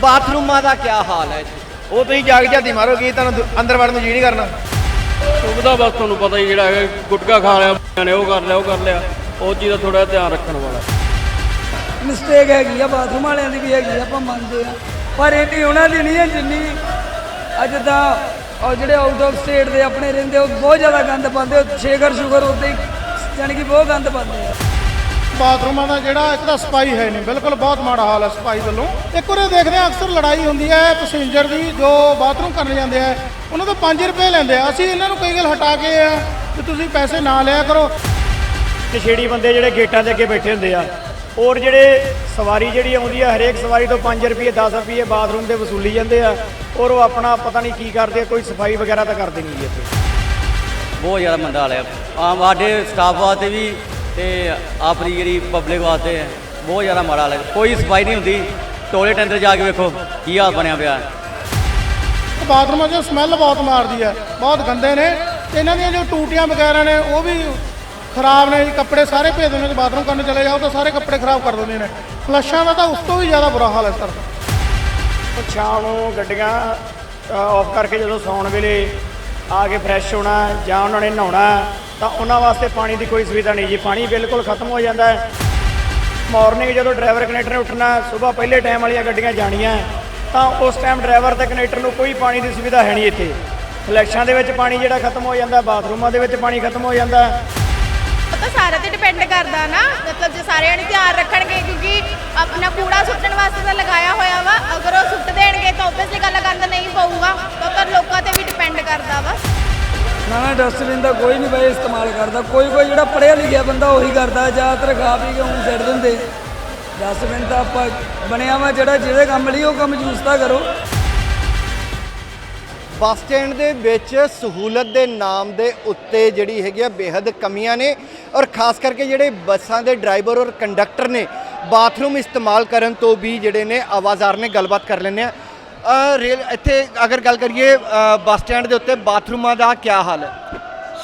ਬਾਥਰੂਮਾਂ ਦਾ ਕੀ ਹਾਲ ਹੈ ਇੱਥੇ ਉਹ ਤੁਸੀਂ ਜਾਗ ਜਾਂਦੀ ਮਾਰੋ ਕੀ ਤੁਹਾਨੂੰ ਦੁ- ਅੰਦਰ ਵੜਨ ਨੂੰ ਜੀ ਨਹੀਂ ਕਰਨਾ? ਸੁਵਿਧਾ ਬਸ ਤੁਹਾਨੂੰ ਪਤਾ ਹੀ ਜਿਹੜਾ ਹੈਗਾ ਗੁਟਕਾ ਖਾ ਲਿਆ ਨੇ ਉਹ ਕਰ ਲਿਆ ਉਹ ਕਰ ਲਿਆ। ਉਹ ਚੀਜ਼ ਦਾ ਥੋੜਾ ਧਿਆਨ ਰੱਖਣ ਵਾਲਾ। ਮਿਸਟੇਕ ਹੈਗੀ ਆ ਬਾਥਰੂਮ ਵਾਲਿਆਂ ਦੀ ਵੀ ਹੈਗੀ ਆ ਆਪਾਂ ਮੰਨਦੇ ਆ। ਪਰ ਇੰਨੀ ਉਹਨਾਂ ਦੀ ਨਹੀਂ ਹੈ ਜਿੰਨੀ ਅੱਜ ਤਾਂ ਉਹ ਜਿਹੜੇ ਆਊਟ ਆਫ ਸਟੇਟ ਦੇ ਆਪਣੇ ਰਹਿੰਦੇ ਉਹ ਬਹੁਤ ਜ਼ਿਆਦਾ ਗੰਦ ਪਾਉਂਦੇ ਉਹ ਸ਼ੇਗਰ ਸ਼ੂਗਰ ਉੱਤੇ ਜਾਣੀ ਕਿ ਬਹੁਤ ਗੰਦ ਪਾਉਂਦੇ ਆ। ਬਾਥਰੂਮਾਂ ਦਾ ਜਿਹੜਾ ਇੱਕ ਤਾਂ ਸਫ਼ਾਈ ਹੈ ਨਹੀਂ ਬਿਲਕੁਲ ਬਹੁਤ ਮਾੜਾ ਹਾਲ ਹੈ ਸਫ਼ਾਈ ਵੱਲੋਂ। ਇੱਕ ਵਾਰ ਦੇਖਦੇ ਆ ਅਕਸਰ ਲੜਾਈ ਹੁੰਦੀ ਹੈ ਪੈਸੇਂਜਰ ਦੀ ਜੋ ਬਾਥਰੂਮ ਕਰਨ ਜਾਂਦੇ ਆ ਉਹਨਾਂ ਤੋਂ 5 ਰੁਪਏ ਲੈਂਦੇ ਆ। ਅਸੀਂ ਇਹਨਾਂ ਨੂੰ ਕਈ ਗੱਲ ਹਟਾ ਕੇ ਆ ਕਿ ਤੁਸੀਂ ਪੈਸੇ ਨਾ ਲਿਆ ਕਰੋ। ਨਸ਼ੇੜੀ ਬੰਦੇ ਜਿਹੜੇ ਗੇਟਾਂ ਦੇ ਅੱਗੇ ਬੈਠੇ ਹੁੰਦੇ ਆ ਔਰ ਜਿਹੜੇ ਸਵਾਰੀ ਜਿਹੜੀ ਆਉਂਦੀ ਆ ਹਰੇਕ ਸਵਾਰੀ ਤੋਂ 5 ਰੁਪਏ 10 ਰੁਪਏ ਬਾਥਰੂਮ ਦੇ ਵਸੂਲੀ ਜਾਂਦੇ ਆ ਔਰ ਉਹ ਆਪਣਾ ਪਤਾ ਨਹੀਂ ਕੀ ਕਰਦੇ ਕੋਈ ਸਫ਼ਾਈ ਵਗੈਰਾ ਤਾਂ ਕਰਦੇ ਨਹੀਂ ਜੀ ਇੱਥੇ। ਬਹੁਤ ਜ਼ਿਆਦਾ ਮੰਦਾ ਹਾਲ ਹੈ ਆਮ ਸਾਡੇ ਸਟਾਫ ਵਾਸਤੇ ਵੀ ਤੇ ਆਪਣੀ ਜਿਹੜੀ ਪਬਲਿਕ ਵਾਸਤੇ ਹੈ, ਬਹੁਤ ਜ਼ਿਆਦਾ ਮਾੜਾ ਹਾਲ ਹੈ। ਕੋਈ ਸਫ਼ਾਈ ਨਹੀਂ ਹੁੰਦੀ। ਟੋਇਲਟ ਅੰਦਰ ਜਾ ਕੇ ਵੇਖੋ ਕੀ ਹਾਲ ਬਣਿਆ ਪਿਆ ਹੈ। ਬਾਥਰੂਮਾਂ 'ਚੋਂ ਸਮੈਲ ਬਹੁਤ ਮਾਰਦੀ ਹੈ। ਬਹੁਤ ਗੰਦੇ ਨੇ। ਤੇ ਇਹਨਾਂ ਦੀਆਂ ਜੋ ਟੂਟੀਆਂ ਵਗੈਰਾ ਨੇ ਉਹ ਵੀ ਖਰਾਬ ਨੇ। ਜੀ ਕੱਪੜੇ ਸਾਰੇ ਭੇਜ ਦਿੰਦੇ ਨੇ ਬਾਥਰੂਮ ਕਰਨ ਚਲੇ ਜਾਓ ਤਾਂ ਸਾਰੇ ਕੱਪੜੇ ਖਰਾਬ ਕਰ ਦਿੰਦੇ ਨੇ। ਫਲਸ਼ਾਂ ਦਾ ਤਾਂ ਉਸ ਤੋਂ ਵੀ ਜ਼ਿਆਦਾ ਬੁਰਾ ਹਾਲ ਹੈ ਸਰ ਉਹ ਸ਼ਾਮ ਨੂੰ ਗੱਡੀਆਂ ਆਫ ਕਰਕੇ ਜਦੋਂ ਸੌਣ ਵੇਲੇ ਆ ਕੇ ਫਰੈਸ਼ ਹੋਣਾ ਜਾਂ ਉਹਨਾਂ ਨੇ ਨਹਾਉਣਾ ਤਾਂ ਉਹਨਾਂ ਵਾਸਤੇ ਪਾਣੀ ਦੀ ਕੋਈ ਸੁਵਿਧਾ ਨਹੀਂ ਜੀ। ਪਾਣੀ ਬਿਲਕੁਲ ਖਤਮ ਹੋ ਜਾਂਦਾ ਹੈ। ਮਾਰਨਿੰਗ ਜਦੋਂ ਡਰਾਈਵਰ ਕਨੈਕਟਰ ਨੇ ਉੱਠਣਾ, ਸਵੇਰ ਪਹਿਲੇ ਟਾਈਮ ਵਾਲੀਆਂ ਗੱਡੀਆਂ ਜਾਣੀਆਂ ਤਾਂ ਉਸ ਟਾਈਮ ਡਰਾਈਵਰ ਤੇ ਕਨੈਕਟਰ ਨੂੰ ਕੋਈ ਪਾਣੀ ਦੀ ਸੁਵਿਧਾ ਹੈ ਨਹੀਂ ਇੱਥੇ। ਫਲੈਸ਼ਾਂ ਦੇ ਵਿੱਚ ਪਾਣੀ ਜਿਹੜਾ ਖਤਮ ਹੋ ਜਾਂਦਾ, ਬਾਥਰੂਮਾਂ ਦੇ ਵਿੱਚ ਪਾਣੀ ਖਤਮ ਹੋ ਜਾਂਦਾ। ਉਹ ਤਾਂ ਸਾਰੇ ਤੇ ਡਿਪੈਂਡ ਕਰਦਾ ਨਾ, ਮਤਲਬ ਜੇ ਸਾਰਿਆਂ ਨੇ ਧਿਆਨ ਰੱਖਣਗੇ, ਕਿਉਂਕਿ ਆਪਣਾ ਕੂੜਾ ਸੁੱਟਣ ਵਾਸਤੇ ਤਾਂ ਲਗਾਇਆ ਹੋਇਆ ਵਾ। ਅਗਰ ਉਹ ਸੁੱਟ ਦੇਣਗੇ ਤਾਂ ਆਬਵੀਅਸਲੀ ਗੱਲ ਗੰਦ ਨਹੀਂ ਪਊਗਾ ਤਾਂ ਲੋਕਾਂ ਤੇ ਵੀ ਡਿਪੈਂਡ ਕਰਦਾ ਵਾ। ਨਾ ਨਾ ਡਸਟਬਿਨ ਦਾ ਕੋਈ ਨਹੀਂ ਬਈ ਇਸਤੇਮਾਲ ਕਰਦਾ। ਕੋਈ ਕੋਈ ਜਿਹੜਾ ਪੜ੍ਹਿਆ ਲਿਖਿਆ ਬੰਦਾ ਉਹੀ ਕਰਦਾ ਜ਼ਿਆਦਾਤਰ ਖਾ ਪੀ ਕੇ ਊਂ ਸਿੱਟ ਦਿੰਦੇ। ਡਸਟਬਿਨ ਤਾਂ ਆਪਾਂ ਬਣਿਆ ਵਾ ਜਿਹੜਾ ਜਿਹਦੇ ਕੰਮ ਲਈ ਉਹ ਕੰਮ ਯੂਜ਼ ਤਾਂ ਕਰੋ। ਬੱਸ ਸਟੈਂਡ ਦੇ ਵਿੱਚ ਸਹੂਲਤ ਦੇ ਨਾਮ ਦੇ ਉੱਤੇ ਜਿਹੜੀ ਹੈਗੀ ਆ ਬੇਹੱਦ ਕਮੀਆਂ ਨੇ ਔਰ ਖਾਸ ਕਰਕੇ ਜਿਹੜੇ ਬੱਸਾਂ ਦੇ ਡਰਾਈਵਰ ਔਰ ਕੰਡਕਟਰ ਨੇ, ਬਾਥਰੂਮ ਇਸਤੇਮਾਲ ਕਰਨ ਤੋਂ ਵੀ ਜਿਹੜੇ ਨੇ ਆਵਾਜ਼ਾਰ ਨੇ ਗੱਲਬਾਤ ਕਰ ਲੈਂਦੇ ਆ ਰੇਲ, ਇੱਥੇ ਅਗਰ ਗੱਲ ਕਰੀਏ ਬੱਸ ਸਟੈਂਡ ਦੇ ਉੱਤੇ ਬਾਥਰੂਮਾਂ ਦਾ ਕੀ ਹਾਲ ਹੈ?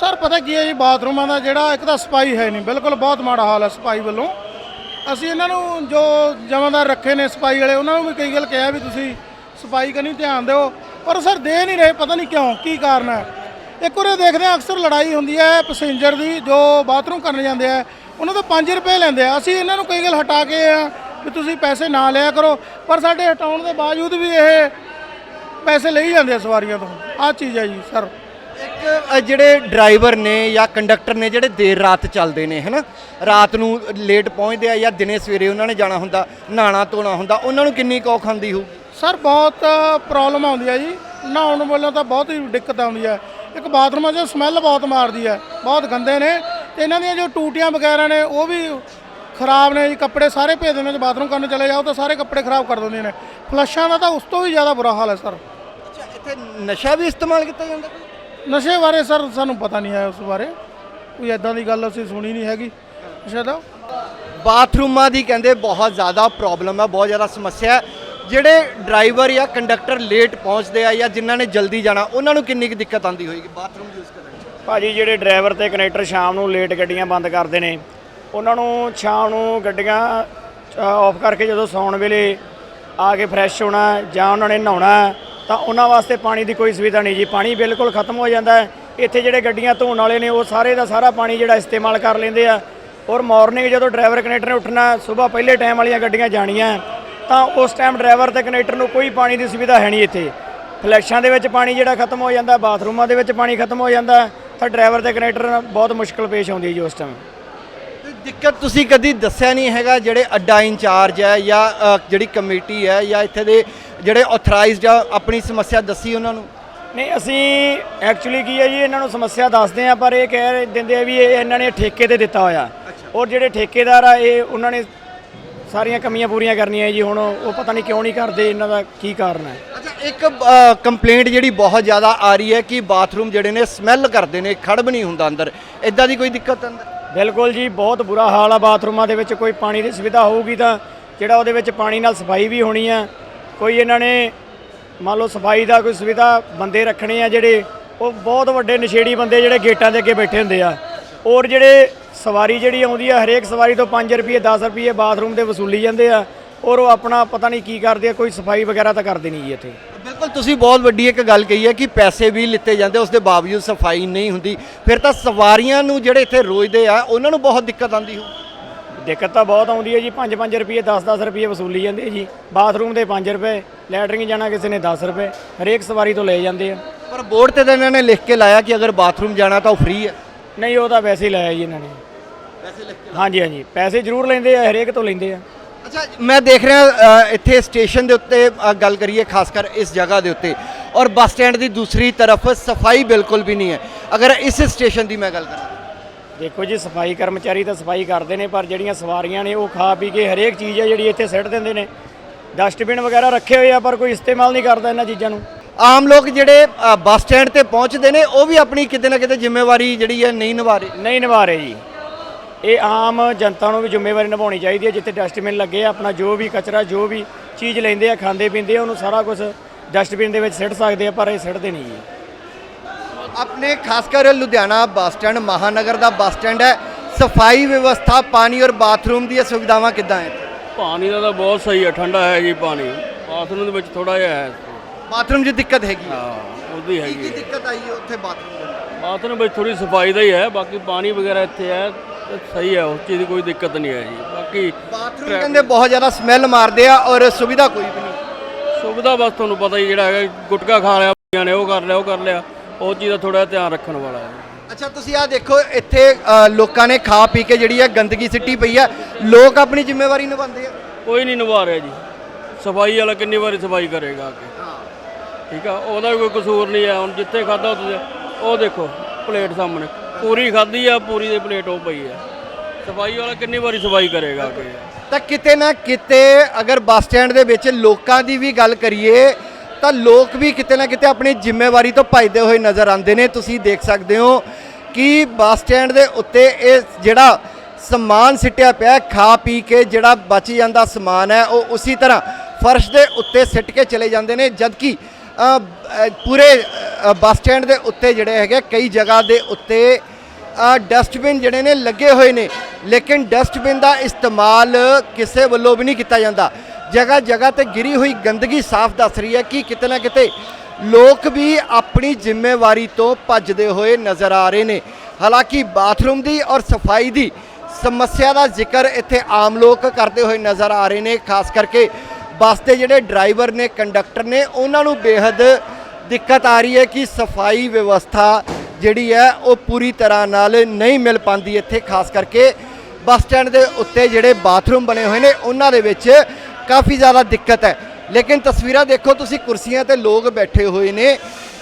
ਸਰ, ਪਤਾ ਕੀ ਹੈ ਜੀ, ਬਾਥਰੂਮਾਂ ਦਾ ਜਿਹੜਾ ਇੱਕ ਤਾਂ ਸਫ਼ਾਈ ਹੈ ਨਹੀਂ, ਬਿਲਕੁਲ ਬਹੁਤ ਮਾੜਾ ਹਾਲ ਹੈ ਸਫ਼ਾਈ ਵੱਲੋਂ। ਅਸੀਂ ਇਹਨਾਂ ਨੂੰ ਜੋ ਜਮਾਦਾਰ ਰੱਖੇ ਨੇ ਸਫ਼ਾਈ ਵਾਲੇ, ਉਹਨਾਂ ਨੂੰ ਵੀ ਕਈ ਗੱਲ ਕਿਹਾ ਵੀ ਤੁਸੀਂ ਸਫ਼ਾਈ ਕਰਨੀ ਧਿਆਨ ਦਿਓ। ਪਰ ਸਰ, ਦੇ ਨਹੀਂ ਰਹੇ, ਪਤਾ ਨਹੀਂ ਕਿਉਂ, ਕੀ ਕਾਰਨ ਹੈ। ਇੱਕ ਵਾਰ ਦੇਖਦੇ ਆ ਅਕਸਰ ਲੜਾਈ ਹੁੰਦੀ ਹੈ, ਪੈਸੇਂਜਰ ਦੀ ਜੋ ਬਾਥਰੂਮ ਕਰਨ ਜਾਂਦੇ ਆ, ਉਹਨਾਂ ਤੋਂ 5 ਰੁਪਏ ਲੈਂਦੇ ਆ। ਅਸੀਂ ਇਹਨਾਂ ਨੂੰ ਕਈ ਗੱਲ ਹਟਾ ਕੇ ਆ ਵੀ ਤੁਸੀਂ ਪੈਸੇ ਨਾ ਲਿਆ ਕਰੋ ਪਰ ਸਾਡੇ ਹਟਾਉਣ ਦੇ ਬਾਵਜੂਦ ਵੀ ਇਹ ਪੈਸੇ ਲਈ ਜਾਂਦੇ ਆ ਸਵਾਰੀਆਂ ਤੋਂ। ਆਹ ਚੀਜ਼ ਹੈ ਜੀ ਸਰ। ਇੱਕ ਅ, ਜਿਹੜੇ ਡਰਾਈਵਰ ਨੇ ਜਾਂ ਕੰਡਕਟਰ ਨੇ ਜਿਹੜੇ ਦੇਰ ਰਾਤ ਚੱਲਦੇ ਨੇ ਹਨਾ? ਰਾਤ ਨੂੰ ਲੇਟ ਪਹੁੰਚਦੇ ਆ ਜਾਂ ਦਿਨੇ ਸਵੇਰੇ ਉਹਨਾਂ ਨੇ ਜਾਣਾ ਹੁੰਦਾ ਨਹਾਣਾ ਧੋਣਾ ਹੁੰਦਾ ਉਹਨਾਂ ਨੂੰ ਕਿੰਨੀ ਕੌ ਖਾਂਦੀ ਹੋਊ? ਸਰ ਬਹੁਤ ਪ੍ਰੋਬਲਮ ਆਉਂਦੀ ਹੈ ਜੀ। ਨਹਾਉਣ ਵੱਲੋਂ ਤਾਂ ਬਹੁਤ ਹੀ ਦਿੱਕਤ ਆਉਂਦੀ ਹੈ ਇੱਕ ਬਾਥਰੂਮਾਂ 'ਚ ਸਮੈਲ ਬਹੁਤ ਮਾਰਦੀ ਹੈ ਬਹੁਤ ਗੰਦੇ ਨੇ। ਤੇ ਇਹਨਾਂ ਦੀਆਂ ਜੋ ਟੂਟੀਆਂ ਵਗੈਰਾ ਨੇ ਉਹ ਵੀ ਖਰਾਬ ਨੇ ਜੀ ਕੱਪੜੇ ਸਾਰੇ ਭੇਜ ਦਿੰਦੇ ਨੇ ਬਾਥਰੂਮ ਕਰਨ ਚਲੇ ਜਾਓ ਤਾਂ ਸਾਰੇ ਕੱਪੜੇ ਖਰਾਬ ਕਰ ਦਿੰਦੇ ਨੇ। ਫਲਸ਼ਾਂ ਦਾ ਤਾਂ ਉਸ ਤੋਂ ਵੀ ਜ਼ਿਆਦਾ ਬੁਰਾ ਹਾਲ ਹੈ ਸਰ। ਅੱਛਾ ਇੱਥੇ ਨਸ਼ਾ ਵੀ ਇਸਤੇਮਾਲ ਕੀਤਾ ਜਾਂਦਾ ਨਸ਼ੇ ਬਾਰੇ ਸਰ ਸਾਨੂੰ ਪਤਾ ਨਹੀਂ ਹੈ ਉਸ ਬਾਰੇ। ਕੋਈ ਐਦਾਂ ਦੀ ਗੱਲ ਅਸੀਂ ਸੁਣੀ ਨਹੀਂ ਹੈਗੀ। ਨਸ਼ੇ ਦਾ ਬਾਥਰੂਮਾਂ ਦੀ ਕਹਿੰਦੇ ਬਹੁਤ ਜ਼ਿਆਦਾ ਪ੍ਰੋਬਲਮ ਹੈ ਬਹੁਤ ਜ਼ਿਆਦਾ ਸਮੱਸਿਆ ਹੈ। ਜਿਹੜੇ ਡਰਾਈਵਰ ਜਾਂ ਕੰਡਕਟਰ ਲੇਟ ਪਹੁੰਚਦੇ ਆ ਜਾਂ ਜਿਨ੍ਹਾਂ ਨੇ ਜਲਦੀ ਜਾਣਾ ਉਹਨਾਂ ਨੂੰ ਕਿੰਨੀ ਕੁ ਦਿੱਕਤ ਆਉਂਦੀ ਹੋਏਗੀ ਬਾਥਰੂਮ ਯੂਜ਼ ਕਰਨ 'ਚ? ਭਾਜੀ ਜਿਹੜੇ ਡਰਾਈਵਰ ਤੇ ਕਨੈਕਟਰ ਸ਼ਾਮ ਨੂੰ ਲੇਟ ਗੱਡੀਆਂ ਬੰਦ ਕਰਦੇ ਨੇ ਉਹਨਾਂ ਨੂੰ ਸ਼ਾਮ ਨੂੰ ਗੱਡੀਆਂ ਆਫ ਕਰਕੇ ਜਦੋਂ ਸੌਣ ਵੇਲੇ ਆ ਕੇ ਫਰੈਸ਼ ਹੋਣਾ, ਜਾਂ ਉਹਨਾਂ ਨੇ ਨਹਾਉਣਾ, ਤਾਂ ਉਹਨਾਂ ਵਾਸਤੇ ਪਾਣੀ ਦੀ ਕੋਈ ਸੁਵਿਧਾ ਨਹੀਂ ਜੀ। ਪਾਣੀ ਬਿਲਕੁਲ ਖਤਮ ਹੋ ਜਾਂਦਾ ਹੈ। ਇੱਥੇ ਜਿਹੜੇ ਗੱਡੀਆਂ ਧੋਣ ਵਾਲੇ ਨੇ, ਉਹ ਸਾਰੇ ਦਾ ਸਾਰਾ ਪਾਣੀ ਜਿਹੜਾ ਇਸਤੇਮਾਲ ਕਰ ਲੈਂਦੇ ਆ। ਔਰ ਮਾਰਨਿੰਗ ਜਦੋਂ ਡਰਾਈਵਰ ਕਨੈਕਟਰ ਨੇ ਉੱਠਣਾ, ਸਵੇਰ ਪਹਿਲੇ ਟਾਈਮ ਵਾਲੀਆਂ ਗੱਡੀਆਂ ਜਾਣੀਆਂ, ਤਾਂ ਉਸ ਟਾਈਮ ਡਰਾਈਵਰ ਤੇ ਕਨੈਕਟਰ ਨੂੰ ਕੋਈ ਪਾਣੀ ਦੀ ਸੁਵਿਧਾ ਹੈ ਨਹੀਂ ਇੱਥੇ। ਫਲੈਸ਼ਾਂ ਦੇ ਵਿੱਚ ਪਾਣੀ ਜਿਹੜਾ ਖਤਮ ਹੋ ਜਾਂਦਾ, ਬਾਥਰੂਮਾਂ ਦੇ ਵਿੱਚ ਪਾਣੀ ਖਤਮ ਹੋ ਜਾਂਦਾ, ਤਾਂ ਡਰਾਈਵਰ ਤੇ ਕਨੈਕਟਰ ਨੂੰ ਬਹੁਤ ਮੁਸ਼ਕਲ ਪੇਸ਼ ਆਉਂਦੀ ਹੈ ਜੀ ਉਸ ਟਾਈਮ ਦਿੱਕਤ ਤੁਸੀਂ ਕਦੀ ਦੱਸਿਆ ਨਹੀਂ ਹੈਗਾ ਜਿਹੜੇ ਅੱਡਾ ਇੰਚਾਰਜ ਹੈ ਜਾਂ ਜਿਹੜੀ ਕਮੇਟੀ ਹੈ ਜਾਂ ਇੱਥੇ ਦੇ ਜਿਹੜੇ ਆਥੋਰਾਈਜ਼ਡ ਆ ਆਪਣੀ ਸਮੱਸਿਆ ਦੱਸੀ ਉਹਨਾਂ ਨੂੰ? ਨਹੀਂ ਅਸੀਂ ਐਕਚੁਅਲੀ ਕੀ ਹੈ ਜੀ ਇਹਨਾਂ ਨੂੰ ਸਮੱਸਿਆ ਦੱਸਦੇ ਆ ਪਰ ਇਹ ਕਹਿ ਦਿੰਦੇ ਆ ਵੀ ਇਹ ਇਹਨਾਂ ਨੇ ਠੇਕੇ ਤੇ ਦਿੱਤਾ ਹੋਇਆ। ਔਰ ਜਿਹੜੇ ਠੇਕੇਦਾਰ ਆ ਇਹ ਉਹਨਾਂ ਨੇ ਸਾਰੀਆਂ ਕਮੀਆਂ ਪੂਰੀਆਂ ਕਰਨੀਆਂ ਜੀ ਹੁਣ ਉਹ ਪਤਾ ਨਹੀਂ ਕਿਉਂ ਨਹੀਂ ਕਰਦੇ ਇਹਨਾਂ ਦਾ ਕੀ ਕਾਰਨ ਹੈ। ਅੱਛਾ ਇੱਕ ਕੰਪਲੇਂਟ ਜਿਹੜੀ ਬਹੁਤ ਜ਼ਿਆਦਾ ਆ ਰਹੀ ਹੈ ਕਿ ਬਾਥਰੂਮ ਜਿਹੜੇ ਨੇ ਸਮੈਲ ਕਰਦੇ ਨੇ ਖੜਬ ਨਹੀਂ ਹੁੰਦਾ ਅੰਦਰ। ਇਦਾਂ ਦੀ ਕੋਈ ਦਿੱਕਤ ਅੰਦਰ? ਬਿਲਕੁਲ ਜੀ, ਬਹੁਤ ਬੁਰਾ ਹਾਲ ਆ ਬਾਥਰੂਮਾਂ ਦੇ ਵਿੱਚ, ਕੋਈ ਪਾਣੀ ਦੀ ਸੁਵਿਧਾ ਹੋਊਗੀ ਤਾਂ ਜਿਹੜਾ ਉਹਦੇ ਵਿੱਚ ਪਾਣੀ ਨਾਲ ਸਫ਼ਾਈ ਵੀ ਹੋਣੀ ਆ। ਕੋਈ ਇਹਨਾਂ ਨੇ ਮੰਨ ਲਓ ਸਫ਼ਾਈ ਦਾ ਕੋਈ ਸੁਵਿਧਾ ਬੰਦੇ ਰੱਖਣੇ ਆ ਜਿਹੜੇ, ਉਹ ਬਹੁਤ ਵੱਡੇ ਨਸ਼ੇੜੀ ਬੰਦੇ ਜਿਹੜੇ ਗੇਟਾਂ ਦੇ ਅੱਗੇ ਬੈਠੇ ਹੁੰਦੇ ਆ। ਔਰ ਜਿਹੜੇ ਸਵਾਰੀ ਜਿਹੜੀ ਆਉਂਦੀ ਆ, ਹਰੇਕ ਸਵਾਰੀ ਤੋਂ 5 ਰੁਪਏ 10 ਰੁਪਏ ਬਾਥਰੂਮ ਦੇ ਵਸੂਲੀ ਜਾਂਦੇ ਆ। ਔਰ ਉਹ ਆਪਣਾ ਪਤਾ ਨਹੀਂ ਕੀ ਕਰਦੇ ਆ ਕੋਈ ਸਫ਼ਾਈ ਵਗੈਰਾ ਤਾਂ ਕਰਦੇ ਨਹੀਂ ਜੀ ਇੱਥੇ। ਬਿਲਕੁਲ ਤੁਸੀਂ ਬਹੁਤ ਵੱਡੀ ਇੱਕ ਗੱਲ ਕਹੀ ਹੈ ਕਿ ਪੈਸੇ ਵੀ ਲਿੱਤੇ ਜਾਂਦੇ ਉਸ ਦੇ ਬਾਵਜੂਦ ਸਫ਼ਾਈ ਨਹੀਂ ਹੁੰਦੀ। ਫਿਰ ਤਾਂ ਸਵਾਰੀਆਂ ਨੂੰ ਜਿਹੜੇ ਇੱਥੇ ਰੋਜ਼ਦੇ ਆ ਉਹਨਾਂ ਨੂੰ ਬਹੁਤ ਦਿੱਕਤ ਆਉਂਦੀ ਹੋ ਦਿੱਕਤ ਤਾਂ ਬਹੁਤ ਆਉਂਦੀ ਹੈ ਜੀ 5-5 ਰੁਪਏ 10-10 ਰੁਪਏ ਵਸੂਲੀ ਜਾਂਦੇ ਜੀ। ਬਾਥਰੂਮ ਦੇ 5 ਰੁਪਏ ਲੈਟਰਿੰਗ ਜਾਣਾ ਕਿਸੇ ਨੇ 10 ਰੁਪਏ ਹਰੇਕ ਸਵਾਰੀ ਤੋਂ ਲਏ ਜਾਂਦੇ ਆ। ਪਰ ਬੋਰਡ ਤੇ ਤਾਂ ਇਹਨਾਂ ਨੇ ਲਿਖ ਕੇ ਲਾਇਆ ਕਿ ਅਗਰ ਬਾਥਰੂਮ ਜਾਣਾ ਤਾਂ ਉਹ ਫ੍ਰੀ ਹੈ। ਨਹੀਂ ਉਹ ਤਾਂ ਵੈਸੇ ਹੀ ਲਾਇਆ ਜੀ ਇਹਨਾਂ ਨੇ। ਹਾਂਜੀ ਹਾਂਜੀ ਪੈਸੇ ਜ਼ਰੂਰ ਲੈਂਦੇ ਆ ਹਰੇਕ ਤੋਂ ਲੈਂਦੇ ਆ। ਅੱਛਾ ਮੈਂ ਦੇਖ ਰਿਹਾ ਇੱਥੇ ਸਟੇਸ਼ਨ ਦੇ ਉੱਤੇ ਗੱਲ ਕਰੀਏ ਖਾਸ ਕਰ ਇਸ ਜਗ੍ਹਾ ਦੇ ਉੱਤੇ। ਔਰ ਬੱਸ ਸਟੈਂਡ ਦੀ ਦੂਸਰੀ ਤਰਫ ਸਫ਼ਾਈ ਬਿਲਕੁਲ ਵੀ ਨਹੀਂ ਹੈ। ਅਗਰ ਇਸ ਸਟੇਸ਼ਨ ਦੀ ਮੈਂ ਗੱਲ ਕਰਾਂ। ਦੇਖੋ ਜੀ ਸਫ਼ਾਈ ਕਰਮਚਾਰੀ ਤਾਂ ਸਫ਼ਾਈ ਕਰਦੇ ਨੇ ਪਰ ਜਿਹੜੀਆਂ ਸਵਾਰੀਆਂ ਨੇ ਉਹ ਖਾ ਪੀ ਕੇ ਹਰੇਕ ਚੀਜ਼ ਹੈ ਜਿਹੜੀ ਇੱਥੇ ਸਿੱਟ ਦਿੰਦੇ ਨੇ। ਡਸਟਬਿਨ ਵਗੈਰਾ ਰੱਖੇ ਹੋਏ ਆ ਪਰ ਕੋਈ ਇਸਤੇਮਾਲ ਨਹੀਂ ਕਰਦਾ ਇਹਨਾਂ ਚੀਜ਼ਾਂ ਨੂੰ। ਆਮ ਲੋਕ ਜਿਹੜੇ ਬੱਸ ਸਟੈਂਡ ਤੇ ਪਹੁੰਚਦੇ ਨੇ ਉਹ ਵੀ ਆਪਣੀ ਕਿਤੇ ਨਾ ਕਿਤੇ ਜ਼ਿੰਮੇਵਾਰੀ ਜਿਹੜੀ ਹੈ ਨਹੀਂ ਨਿਭਾ ਰਹੇ। ਨਹੀਂ ਨਿਭਾ ਰਹੇ ਜੀ। ਇਹ ਆਮ ਜਨਤਾ ਨੂੰ ਵੀ ਜ਼ਿੰਮੇਵਾਰੀ ਨਿਭਾਉਣੀ ਚਾਹੀਦੀ ਹੈ ਜਿੱਥੇ ਡਸਟਬਿਨ ਲੱਗੇ ਆ ਆਪਣਾ ਜੋ ਵੀ ਕਚਰਾ ਜੋ ਵੀ ਚੀਜ਼ ਲੈਂਦੇ ਆ ਖਾਂਦੇ ਪੀਂਦੇ ਆ ਉਹਨੂੰ ਸਾਰਾ ਕੁਝ ਡਸਟਬਿਨ ਦੇ ਵਿੱਚ ਸਿੱਟ ਸਕਦੇ ਆ ਪਰ ਇਹ ਸਿੱਟਦੇ ਨਹੀਂ ਜੀ। ਆਪਣੇ ਖਾਸ ਕਰ ਲੁਧਿਆਣਾ ਬੱਸ ਸਟੈਂਡ ਮਹਾਨਗਰ ਦਾ ਬੱਸ ਸਟੈਂਡ ਹੈ। ਸਫ਼ਾਈ ਵਿਵਸਥਾ ਪਾਣੀ ਔਰ ਬਾਥਰੂਮ ਦੀਆਂ ਸੁਵਿਧਾਵਾਂ ਕਿੱਦਾਂ ਹੈ? ਪਾਣੀ ਦਾ ਤਾਂ ਬਹੁਤ ਸਹੀ ਹੈ ਠੰਡਾ ਹੈ ਜੀ ਪਾਣੀ। ਬਾਥਰੂਮ ਦੇ ਵਿੱਚ ਥੋੜਾ ਜਿਹਾ ਹੈ। ਬਾਥਰੂਮ 'ਚ ਦਿੱਕਤ ਹੈਗੀ ਹੈ? ਹਾਂ ਉਹਦੀ ਕੀ ਹੈਗੀ ਕੀ ਹੈ। ਦਿੱਕਤ ਆਈ ਹੈ ਉੱਥੇ ਬਾਥਰੂਮ ਦੇ? ਬਾਥਰੂਮ ਵਿੱਚ ਥੋੜੀ ਸਫ਼ਾਈ ਦਾ ਹੀ ਹੈ ਬਾਕੀ ਪਾਣੀ ਵਗੈਰਾ ਇੱਥੇ ਹੈ। ਤੇ ਸਹੀ ਹੈ ਉਸ ਚੀਜ਼ ਦੀ ਕੋਈ ਦਿੱਕਤ ਨਹੀਂ ਹੈ ਜੀ। ਬਾਕੀ ਬਾਥਰੂਮ ਕਹਿੰਦੇ ਬਹੁਤ ਜ਼ਿਆਦਾ ਸਮੈਲ ਮਾਰਦੇ ਆ ਔਰ ਸੁਵਿਧਾ ਕੋਈ ਵੀ ਨਹੀਂ। ਸੁਵਿਧਾ ਬਸ ਤੁਹਾਨੂੰ ਪਤਾ ਹੀ ਜਿਹੜਾ ਹੈਗਾ ਗੁਟਕਾ ਖਾ ਲਿਆ ਬੰਦਿਆਂ ਨੇ ਉਹ ਕਰ ਲਿਆ ਉਹ ਕਰ ਲਿਆ। ਉਹ ਚੀਜ਼ ਦਾ ਥੋੜਾ ਧਿਆਨ ਰੱਖਣ ਵਾਲਾ ਹੈ। ਅੱਛਾ ਤੁਸੀਂ ਆ ਦੇਖੋ ਇੱਥੇ ਅ, ਲੋਕਾਂ ਨੇ ਖਾ ਪੀ ਕੇ ਜਿਹੜੀ ਹੈ ਗੰਦਗੀ ਸਿੱਟੀ ਪਈ ਹੈ ਲੋਕ ਆਪਣੀ ਜ਼ਿੰਮੇਵਾਰੀ ਨਿਭਾਉਂਦੇ ਆ। ਕੋਈ ਨਹੀਂ ਨਿਭਾ ਰਿਹਾ ਜੀ। ਸਫ਼ਾਈ ਵਾਲਾ ਕਿੰਨੀ ਵਾਰੀ ਸਫ਼ਾਈ ਕਰੇਗਾ ਆ ਕੇ। ਠੀਕ ਆ ਉਹਦਾ ਵੀ ਕੋਈ ਕਸੂਰ ਨਹੀਂ ਹੈ। ਹੁਣ ਜਿੱਥੇ ਖਾਦਾ ਉੱਥੇ ਉਹ ਦੇਖੋ ਪਲੇਟ ਸਾਹਮਣੇ। ਪੂਰੀ ਖਾਧੀ ਆ, ਪੂਰੀ ਦੀ ਪਲੇਟ ਉਹ ਪਈ ਆ। ਸਫ਼ਾਈ ਵਾਲਾ ਕਿੰਨੀ ਵਾਰੀ ਸਫ਼ਾਈ ਕਰੇਗਾ ਆ ਤਾਂ ਕਿਤੇ ਨਾ ਕਿਤੇ ਅਗਰ ਬੱਸ ਸਟੈਂਡ ਦੇ ਵਿੱਚ ਲੋਕਾਂ ਦੀ ਵੀ ਗੱਲ ਕਰੀਏ, ਤਾਂ ਲੋਕ ਵੀ ਕਿਤੇ ਨਾ ਕਿਤੇ ਆਪਣੀ ਜ਼ਿੰਮੇਵਾਰੀ ਤੋਂ ਭੱਜਦੇ ਹੋਏ ਨਜ਼ਰ ਆਉਂਦੇ ਨੇ। ਤੁਸੀਂ ਦੇਖ ਸਕਦੇ ਹੋ ਕਿ ਬੱਸ ਸਟੈਂਡ ਦੇ ਉੱਤੇ ਇਹ ਜਿਹੜਾ ਸਮਾਨ ਸਿੱਟਿਆ ਪਿਆ ਖਾ ਪੀ ਕੇ ਜਿਹੜਾ ਬਚ ਜਾਂਦਾ ਸਮਾਨ ਹੈ, ਉਹ ਉਸੇ ਤਰ੍ਹਾਂ ਫਰਸ਼ ਦੇ ਉੱਤੇ ਸਿੱਟ ਕੇ ਚਲੇ ਜਾਂਦੇ ਨੇ। ਜਦਕਿ ਪੂਰੇ ਬੱਸ ਸਟੈਂਡ ਦੇ ਉੱਤੇ ਜਿਹੜੇ ਹੈਗੇ ਕਈ ਜਗ੍ਹਾ ਦੇ ਉੱਤੇ ਡਸਟਬਿਨ ਜਿਹੜੇ ਨੇ ਲੱਗੇ ਹੋਏ ਨੇ। ਲੇਕਿਨ ਡਸਟਬਿਨ ਦਾ ਇਸਤੇਮਾਲ ਕਿਸੇ ਵੱਲੋਂ ਵੀ ਨਹੀਂ ਕੀਤਾ ਜਾਂਦਾ। ਜਗ੍ਹਾ ਜਗ੍ਹਾ ਤੇ ਗਿਰੀ ਹੋਈ ਗੰਦਗੀ ਸਾਫ਼ ਦੱਸ ਰਹੀ ਹੈ ਕਿ ਕਿਤੇ ਨਾ ਕਿਤੇ ਲੋਕ ਵੀ ਆਪਣੀ ਜ਼ਿੰਮੇਵਾਰੀ ਤੋਂ ਭੱਜਦੇ ਹੋਏ ਨਜ਼ਰ ਆ ਰਹੇ ਨੇ। ਹਾਲਾਂਕਿ ਬਾਥਰੂਮ ਦੀ ਔਰ ਸਫ਼ਾਈ ਦੀ ਸਮੱਸਿਆ ਦਾ ਜ਼ਿਕਰ ਇੱਥੇ ਆਮ ਲੋਕ ਕਰਦੇ ਹੋਏ ਨਜ਼ਰ ਆ ਰਹੇ ਨੇ। ਖਾਸ ਕਰਕੇ ਬੱਸ ਦੇ ਜਿਹੜੇ ਡਰਾਈਵਰ ਨੇ, ਕੰਡਕਟਰ ਨੇ, ਉਹਨਾਂ ਨੂੰ ਬੇਹੱਦ ਦਿੱਕਤ ਆ ਰਹੀ ਹੈ ਕਿ ਸਫ਼ਾਈ ਵਿਵਸਥਾ ਜਿਹੜੀ ਹੈ, ਉਹ ਪੂਰੀ ਤਰ੍ਹਾਂ ਨਾਲ ਨਹੀਂ ਮਿਲ ਪਾਉਂਦੀ ਇੱਥੇ, ਖਾਸ ਕਰਕੇ ਬੱਸ ਸਟੈਂਡ ਦੇ ਉੱਤੇ ਜਿਹੜੇ ਬਾਥਰੂਮ ਬਣੇ ਹੋਏ ਨੇ, ਉਹਨਾਂ ਦੇ ਵਿੱਚ ਕਾਫੀ ਜ਼ਿਆਦਾ ਦਿੱਕਤ ਹੈ। ਲੇਕਿਨ ਤਸਵੀਰਾਂ ਦੇਖੋ, ਤੁਸੀਂ ਕੁਰਸੀਆਂ ਤੇ ਲੋਕ ਬੈਠੇ ਹੋਏ ਨੇ,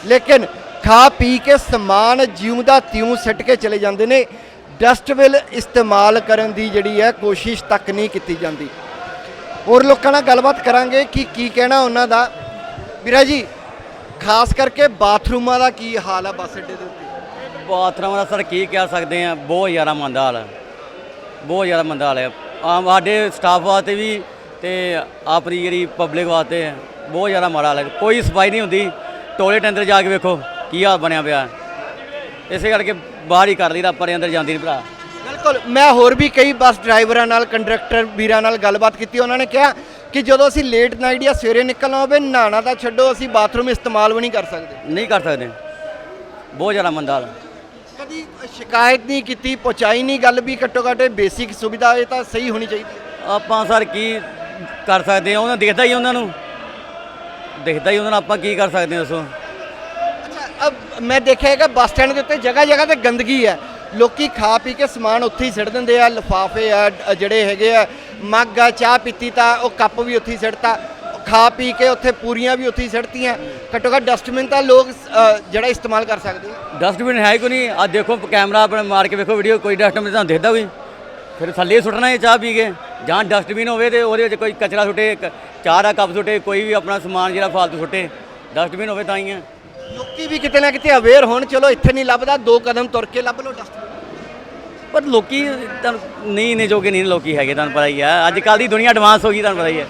ਲੇਕਿਨ ਖਾ ਪੀ ਕੇ ਸਮਾਨ ਜਿਉਂ ਦਾ ਤਿਉਂ ਸਿੱਟ ਕੇ ਚਲੇ ਜਾਂਦੇ ਨੇ। ਡਸਟਬਿਨ ਇਸਤੇਮਾਲ ਕਰਨ ਦੀ ਜਿਹੜੀ ਹੈ, ਕੋਸ਼ਿਸ਼ ਤੱਕ ਨਹੀਂ ਕੀਤੀ ਜਾਂਦੀ। ਹੋਰ ਲੋਕਾਂ ਨਾਲ ਗੱਲਬਾਤ ਕਰਾਂਗੇ ਕਿ ਕੀ ਕਹਿਣਾ ਉਹਨਾਂ ਦਾ। ਵੀਰਾ ਜੀ, ਖਾਸ ਕਰਕੇ ਬਾਥਰੂਮਾਂ ਦਾ ਕੀ ਹਾਲ ਹੈ ਬੱਸ ਅੱਡੇ ਦੇ ਉੱਤੇ? ਬਾਥਰੂਮ ਦਾ ਸਰ ਕੀ ਕਹਿ ਸਕਦੇ ਆ ਬਹੁਤ ਜ਼ਿਆਦਾ ਮੰਦਾ ਹਾਲ ਹੈ ਬਹੁਤ ਜ਼ਿਆਦਾ ਮੰਦਾ ਹਾਲ ਹੈ ਆਮ ਸਾਡੇ ਸਟਾਫ ਵਾਸਤੇ ਵੀ ਤੇ ਆਪਣੀ ਜਿਹੜੀ ਪਬਲਿਕ ਵਾਸਤੇ ਬਹੁਤ ਜ਼ਿਆਦਾ ਮਾੜਾ ਹਾਲ ਹੈ ਕੋਈ ਸਫ਼ਾਈ ਨਹੀਂ ਹੁੰਦੀ। ਟੋਇਲਟ ਅੰਦਰ ਜਾ ਕੇ ਵੇਖੋ ਕੀ ਹਾਲ ਬਣਿਆ ਪਿਆ। ਇਸੇ ਕਰਕੇ ਬਾਹਰ ਹੀ ਕਰ ਲਈਦਾ ਪਰ ਅੰਦਰ ਜਾਂਦੀ ਨਹੀਂ ਭਰਾ। ਬਿਲਕੁਲ। ਮੈਂ ਹੋਰ ਵੀ ਕਈ ਬੱਸ ਡਰਾਈਵਰਾਂ ਨਾਲ ਕੰਡਕਟਰ ਵੀਰਾਂ ਨਾਲ ਗੱਲਬਾਤ ਕੀਤੀ। ਉਹਨਾਂ ਨੇ ਕਿਹਾ ਕਿ ਜਦੋਂ ਅਸੀਂ ਲੇਟ ਨਾਈਟ ਜਾਂ ਸਵੇਰੇ ਨਿਕਲਣਾ ਹੋਵੇ ਨਹਾਣਾ ਤਾਂ ਛੱਡੋ ਅਸੀਂ ਬਾਥਰੂਮ ਇਸਤੇਮਾਲ ਵੀ ਨਹੀਂ ਕਰ ਸਕਦੇ। ਨਹੀਂ ਕਰ ਸਕਦੇ। ਬਹੁਤ ਜ਼ਿਆਦਾ ਮੰਦਾ ਹਾਲ ਕਦੀ ਸ਼ਿਕਾਇਤ ਨਹੀਂ ਕੀਤੀ ਪਹੁੰਚਾਈ ਨਹੀਂ ਗੱਲ ਵੀ ਘੱਟੋ ਘੱਟ ਬੇਸਿਕ ਸੁਵਿਧਾ ਇਹ ਤਾਂ ਸਹੀ ਹੋਣੀ ਚਾਹੀਦੀ ਆਪਾਂ ਸਰ ਕੀ ਕਰ ਸਕਦੇ ਆ ਉਹਨਾਂ ਦਿਖਦਾ ਹੀ ਉਹਨਾਂ ਨੂੰ। ਦਿਖਦਾ ਹੀ ਉਹਨਾਂ ਨੂੰ ਆਪਾਂ ਕੀ ਕਰ ਸਕਦੇ ਹਾਂ ਦੱਸੋ। ਅੱਛਾ ਅਬ ਮੈਂ ਦੇਖਿਆ ਹੈਗਾ ਬੱਸ ਸਟੈਂਡ ਦੇ ਉੱਤੇ ਜਗ੍ਹਾ ਜਗ੍ਹਾ ਤੇ ਗੰਦਗੀ ਹੈ। ਲੋਕੀ ਖਾ ਪੀ ਕੇ ਸਮਾਨ ਉੱਥੇ ਹੀ ਸਿੱਟ ਦਿੰਦੇ ਆ ਲਿਫਾਫੇ ਆ ਜਿਹੜੇ ਹੈਗੇ ਆ ਮੱਗ ਆ ਚਾਹ ਪੀਤੀ ਤਾਂ ਉਹ ਕੱਪ ਵੀ ਉੱਥੇ ਹੀ ਸਿੱਟਤਾ। ਖਾ ਪੀ ਕੇ ਉੱਥੇ ਪੂਰੀਆਂ ਵੀ ਉੱਥੇ ਹੀ ਸਿੱਟਤੀਆਂ। ਘੱਟੋ ਘੱਟ ਡਸਟਬਿਨ ਤਾਂ ਲੋਕ ਅ, ਜਿਹੜਾ ਇਸਤੇਮਾਲ ਕਰ ਸਕਦੇ ਆ ਡਸਟਬਿਨ ਹੈ ਕੋਈ ਨਹੀਂ। ਆ ਦੇਖੋ ਕੈਮਰਾ ਆਪਣੇ ਮਾਰ ਕੇ ਵੇਖੋ ਵੀਡੀਓ ਕੋਈ ਡਸਟਬਿਨ ਤੁਹਾਨੂੰ ਦਿਖਦਾ ਕੋਈ। ਫਿਰ ਥੱਲੇ ਹੀ ਸੁੱਟਣਾ ਹੈ ਚਾਹ ਪੀ ਕੇ। ਜਾਂ ਡਸਟਬਿਨ ਹੋਵੇ ਤੇ ਉਹਦੇ ਵਿੱਚ ਕੋਈ ਕਚਰਾ ਸੁੱਟੇ ਕ- ਚਾਹ ਦਾ ਕੱਪ ਸੁੱਟੇ ਕੋਈ ਵੀ ਆਪਣਾ ਸਮਾਨ ਜਿਹੜਾ ਫਾਲਤੂ ਸੁੱਟੇ। ਡਸਟਬਿਨ ਹੋਵੇ ਤਾਂ ਹੀ ਹੈ। ਲੋਕੀ ਵੀ ਕਿਤੇ ਨਾ ਕਿਤੇ ਅਵੇਅਰ ਹੋਣ ਚਲੋ ਇੱਥੇ ਨਹੀਂ ਲੱਭਦਾ ਦੋ ਕਦਮ ਤੁਰ ਕੇ ਲੱਭ ਲਓ ਡਸਟਬਿਨ ਪਰ ਲੋਕੀ ਤੁਹਾਨੂੰ ਨਹੀਂ ਨੇ ਜੋਗੇ ਨਹੀਂ ਲੋਕੀ ਹੈਗੇ ਤੁਹਾਨੂੰ ਪਤਾ ਹੀ ਹੈ। ਅੱਜ ਕੱਲ ਦੀ ਦੁਨੀਆ ਐਡਵਾਂਸ ਹੋ ਗਈ ਤੁਹਾਨੂੰ ਪਤਾ ਹੀ ਹੈ।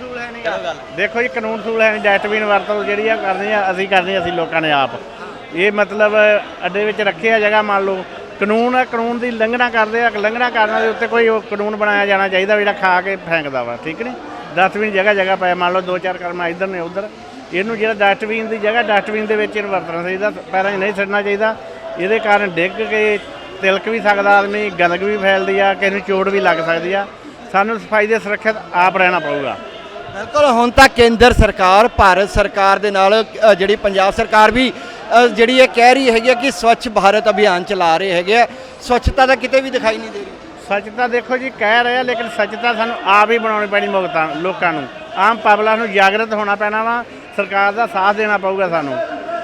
ਦੇਖੋ ਜੀ, ਕਾਨੂੰਨ ਸੂਲ ਹੈ, ਡਸਟਬਿਨ ਵਰਤੋਂ ਜਿਹੜੀ ਆ ਕਰਦੇ ਆ, ਅਸੀਂ ਕਰਦੇ ਅਸੀਂ ਲੋਕਾਂ ਨੇ ਆਪ। ਇਹ ਮਤਲਬ ਅੱਡੇ ਵਿੱਚ ਰੱਖਿਆ ਜਗ੍ਹਾ ਮੰਨ ਲਓ। ਕਾਨੂੰਨ ਆ, ਕਾਨੂੰਨ ਦੀ ਲੰਘਣਾ ਕਰਦੇ ਆ ਲੰਘਣਾ ਕਰਨ ਦੇ ਉੱਤੇ ਕੋਈ ਉਹ ਕਾਨੂੰਨ ਬਣਾਇਆ ਜਾਣਾ ਚਾਹੀਦਾ ਵੀ ਜਿਹੜਾ ਖਾ ਕੇ ਫੈਂਕਦਾ ਵਾ, ਠੀਕ ਨੇ ਡਸਟਬਿਨ ਜਗ੍ਹਾ ਜਗ੍ਹਾ ਪਾਇਆ ਮੰਨ ਲਓ ਦੋ ਚਾਰ ਕਰਮਾ ਇੱਧਰ ਨੇ, ਉੱਧਰ। ਇਹਨੂੰ ਜਿਹੜਾ ਡਸਟਬਿਨ ਦੀ ਜਗ੍ਹਾ, ਡਸਟਬਿਨ ਦੇ ਵਿੱਚ ਇਹਨੂੰ ਵਰਤਣਾ ਚਾਹੀਦਾ, ਪੈਰਾਂ 'ਚ ਨਹੀਂ ਛੱਡਣਾ ਚਾਹੀਦਾ। ਇਹਦੇ ਕਾਰਨ ਡਿੱਗ ਕੇ ਤਿਲਕ ਵੀ ਸਕਦਾ ਆਦਮੀ, ਗੰਦਗ ਵੀ ਫੈਲਦੀ ਆ, ਕਿਸੇ ਨੂੰ ਚੋਟ ਵੀ ਲੱਗ ਸਕਦੀ ਆ। ਸਾਨੂੰ ਸਫ਼ਾਈ ਦੇ ਸੁਰੱਖਿਅਤ ਆਪ ਰਹਿਣਾ ਪਊਗਾ। ਬਿਲਕੁਲ ਹੁਣ ਤਾਂ ਕੇਂਦਰ ਸਰਕਾਰ ਭਾਰਤ ਸਰਕਾਰ ਦੇ ਨਾਲ ਅ, ਜਿਹੜੀ ਪੰਜਾਬ ਸਰਕਾਰ ਵੀ ਅ, ਜਿਹੜੀ ਇਹ ਕਹਿ ਰਹੀ ਹੈਗੀ ਆ ਕਿ ਸਵੱਛ ਭਾਰਤ ਅਭਿਆਨ ਚਲਾ ਰਹੇ ਹੈਗੇ ਆ। ਸਵੱਛਤਾ ਤਾਂ ਕਿਤੇ ਵੀ ਦਿਖਾਈ ਨਹੀਂ ਦੇ ਰਹੀ। ਸੱਚਤਾ ਦੇਖੋ ਜੀ ਕਹਿ ਰਹੇ ਆ ਲੇਕਿਨ ਸੱਚਤਾ ਸਾਨੂੰ ਆਪ ਹੀ ਬਣਾਉਣੀ ਪੈਣੀ ਮੁਕਤਾਂ ਲੋਕਾਂ ਨੂੰ। ਆਮ ਪਬਲਿਕ ਨੂੰ ਜਾਗਰਤ ਹੋਣਾ ਪੈਣਾ ਵਾ ਸਰਕਾਰ ਦਾ ਸਾਥ ਦੇਣਾ ਪਊਗਾ ਸਾਨੂੰ।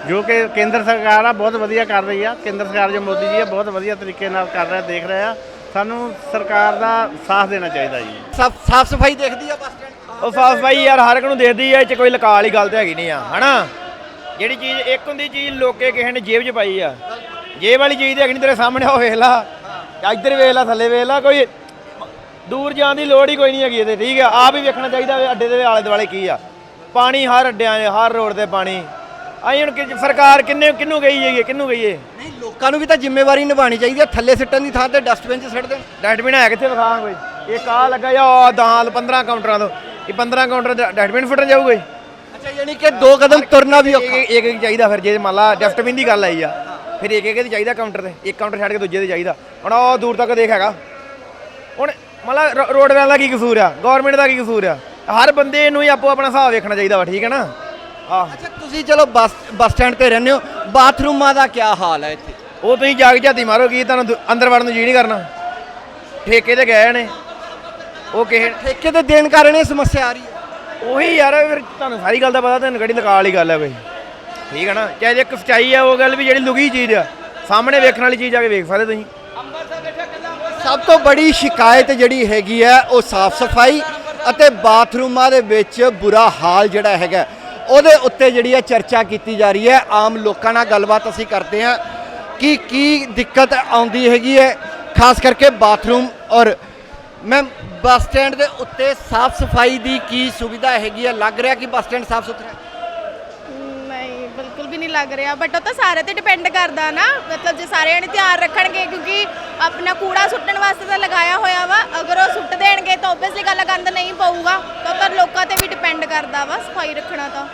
ਜੋ ਕਿ ਕੇਂਦਰ ਸਰਕਾਰ ਆ ਬਹੁਤ ਵਧੀਆ ਕਰ ਰਹੀ ਆ। ਕੇਂਦਰ ਸਰਕਾਰ ਜੋ ਮੋਦੀ ਜੀ ਆ ਬਹੁਤ ਵਧੀਆ ਤਰੀਕੇ ਨਾਲ ਕਰ ਰਿਹਾ ਦੇਖ ਰਿਹਾ। ਸਾਨੂੰ ਸਰਕਾਰ ਦਾ ਸਾਥ ਦੇਣਾ ਚਾਹੀਦਾ ਜੀ। ਸਾਫ਼ ਸਾਫ਼ ਸਫ਼ਾਈ ਦੇਖਦੀ ਆ ਬੱਸ ਸਟੈਂਡ? ਉਹ ਸਾਫ਼ ਸਫ਼ਾਈ ਯਾਰ ਹਰ ਇੱਕ ਨੂੰ ਦੇਖਦੀ ਆ ਇਹ ਚ ਕੋਈ ਲਕਾਲ ਵਾਲੀ ਗੱਲ ਤੇ ਹੈਗੀ ਨਹੀਂ ਆ ਹਨਾ? ਜਿਹੜੀ ਚੀਜ਼ ਇੱਕ ਹੁੰਦੀ ਚੀਜ਼ ਲੋਕੇ ਕਿਸੇ ਨੇ ਜੇਬ 'ਚ ਪਾਈ ਆ। ਜੇਬ ਵਾਲੀ ਚੀਜ਼ ਤੇ ਹੈਗੀ ਨਹੀਂ ਤੇਰੇ ਸਾਹਮਣੇ ਉਹ ਵੇਖ ਲਾ। ਇੱਧਰ ਵੇਖ ਲਾ ਥੱਲੇ ਵੇਖ ਲਾ ਕੋਈ ਦੂਰ ਜਾਣ ਦੀ ਲੋੜ ਹੀ ਕੋਈ ਨਹੀਂ ਹੈਗੀ ਇਹਦੇ ਠੀਕ ਆ? ਆਪ ਹੀ ਵੇਖਣਾ ਚਾਹੀਦਾ ਵੀ ਅੱਡੇ ਦੇ ਆਲੇ ਦੁਆਲੇ ਕੀ ਆ। ਪਾਣੀ ਹਰ ਅੱਡਿਆਂ 'ਚ ਹਰ ਰੋਡ ਤੇ ਪਾਣੀ। ਆਈ ਹੁਣ ਕਿ- ਸਰਕਾਰ ਕਿੰਨੇ ਕਿੰਨੂੰ ਗਈ ਹੈਗੀ ਕਿੰਨੂੰ ਗਈ ਏ ਨਹੀਂ ਲੋਕਾਂ ਨੂੰ ਵੀ ਤਾਂ ਜ਼ਿੰਮੇਵਾਰੀ ਨਿਭਾਉਣੀ ਚਾਹੀਦੀ ਹੈ ਥੱਲੇ ਸਿੱਟਣ ਦੀ ਥਾਂ ਤੇ ਡਸਟਬਿਨ 'ਚ ਸਿੱਟ ਦੇਣ ਡਸਟਬਿਨ ਹੈ ਕਿੱਥੇ ਵਿਖਾ ਕੋਈ? ਇੱਕ ਆ ਲੱਗਾ ਉਹ ਦਾਲ 15 ਕਾਊਂਟਰਾਂ ਤੋਂ। ਇਹ 15 ਕਾਊਂਟਰ ਡਸਟਬਿਨ ਫੁੱਟਣ ਜਾਊਗਾ ਅੱਛਾ ਯਾਨੀ ਕਿ ਦੋ ਕਦਮ ਤੁਰਨਾ ਵੀ ਔਖਾ। ਇੱਕ ਇੱਕ ਚਾਹੀਦਾ ਫਿਰ ਜੇ ਮੰਨ ਲਾ ਡਸਟਬਿਨ ਦੀ ਗੱਲ ਆਈ ਆ ਫਿਰ ਇੱਕ ਇੱਕ ਤੇ ਚਾਹੀਦਾ ਕਾਊਂਟਰ ਤੇ ਇੱਕ ਕਾਊਂਟਰ ਛੱਡ ਕੇ ਦੂਜੇ ਤੇ ਚਾਹੀਦਾ। ਹੁਣ ਉਹ ਦੂਰ ਤੱਕ ਦੇਖ ਹੈਗਾ। ਹੁਣ ਰੋ- ਰੋਡ ਵਾਲਾ ਦਾ ਕੀ ਕਸੂਰ ਆ? ਗਵਰਨਮੈਂਟ ਦਾ ਕੀ ਕਸੂਰ ਆ? ਹਰ ਬੰਦੇ ਨੂੰ ਹੀ ਆਪੋ ਆਪਣਾ ਹਿਸਾਬ ਵੇਖਣਾ ਚਾਹੀਦਾ ਵਾ ਠੀਕ ਹੈ ਨਾ? ਆਹ। ਅੱਛਾ ਤੁਸੀਂ ਚਲੋ ਬੱਸ ਬੱਸ ਸਟੈਂਡ ਤੇ ਰਹਿੰਦੇ ਹੋ। ਬਾਥਰੂਮਾਂ ਦਾ ਕੀ ਹਾਲ ਹੈ ਇੱਥੇ? ਉਹ ਤੁਸੀਂ ਜਾ ਕੇ ਝਾਤੀ ਮਾਰੋ ਕੀ ਤੁਹਾਨੂੰ ਦੁ- ਅੰਦਰ ਵੜਨ ਨੂੰ ਜੀ ਨਹੀਂ ਕਰਨਾ? ਠੇਕੇ ਤੇ ਗਏ ਨੇ। ਉਹ ਕਿਸੇ ਠੇਕੇ ਤੇ ਦੇਣ ਕਾਰਨ ਇਹ ਸਮੱਸਿਆ ਆ ਰਹੀ ਹੈ? ਉਹੀ ਯਾਰ ਫਿਰ ਤੁਹਾਨੂੰ ਸਾਰੀ ਗੱਲ ਦਾ ਪਤਾ ਤੁਹਾਨੂੰ ਕਿਹੜੀ ਲਕਾਲ ਵਾਲੀ ਗੱਲ ਹੈ ਕੋਈ ਠੀਕ ਹੈ ਨਾ? ਚਾਹੇ ਜੇ ਇੱਕ ਸੱਚਾਈ ਆ ਉਹ ਗੱਲ ਵੀ ਜਿਹੜੀ ਲੁਕੀ ਚੀਜ਼ ਆ। ਸਾਹਮਣੇ ਵੇਖਣ ਵਾਲੀ ਚੀਜ਼ ਆ ਕੇ ਵੇਖ ਸਕਦੇ ਤੁਸੀਂ। ਸਭ ਤੋਂ ਬੜੀ ਸ਼ਿਕਾਇਤ ਜਿਹੜੀ ਹੈਗੀ ਹੈ ਉਹ ਸਾਫ਼ ਸਫ਼ਾਈ ਅਤੇ ਬਾਥਰੂਮਾਂ ਦੇ ਵਿੱਚ ਬੁਰਾ ਹਾਲ ਜਿਹੜਾ ਹੈਗਾ। ਉਹਦੇ ਉੱਤੇ ਜਿਹੜੀ ਹੈ ਚਰਚਾ ਕੀਤੀ ਜਾ ਰਹੀ ਹੈ, ਆਮ ਲੋਕਾਂ ਨਾਲ ਗੱਲਬਾਤ ਅਸੀਂ ਕਰਦੇ ਹਾਂ ਕਿ ਕੀ ਦਿੱਕਤ ਆਉਂਦੀ ਹੈਗੀ ਹੈ, ਖਾਸ ਕਰਕੇ ਬਾਥਰੂਮ ਔਰ ਮੈਮ ਬੱਸ ਸਟੈਂਡ ਦੇ ਉੱਤੇ ਸਾਫ਼ ਸਫ਼ਾਈ ਦੀ ਕੀ ਸੁਵਿਧਾ ਹੈਗੀ ਹੈ? ਲੱਗ ਰਿਹਾ ਕਿ ਬੱਸ ਸਟੈਂਡ ਸਾਫ਼ ਸੁਥਰਾ ਹੈ? ਨਹੀਂ, ਬਿਲਕੁਲ ਵੀ ਨਹੀਂ ਲੱਗ ਰਿਹਾ ਬਟ ਉਹ ਤਾਂ ਸਾਰੇ ਤੇ ਡਿਪੈਂਡ ਕਰਦਾ ਨਾ, ਮਤਲਬ ਜੇ ਸਾਰਿਆਂ ਜਣੇ ਧਿਆਨ ਰੱਖਣਗੇ, ਕਿਉਂਕਿ ਆਪਣਾ ਕੂੜਾ ਸੁੱਟਣ ਵਾਸਤੇ ਤਾਂ ਲਗਾਇਆ ਹੋਇਆ ਵਾ। ਅਗਰ ਉਹ ਸੁੱਟ ਦੇਣਗੇ ਤਾਂ ਓਬਵੀਅਸਲੀ ਗੱਲ ਗੰਦ ਨਹੀਂ ਪਊਗਾ। ਤਾਂ ਤਾਂ ਲੋਕਾਂ ਤੇ ਵੀ ਡਿਪੈਂਡ ਕਰਦਾ ਵਾ ਸਫ਼ਾਈ ਰੱਖਣਾ ਤਾਂ।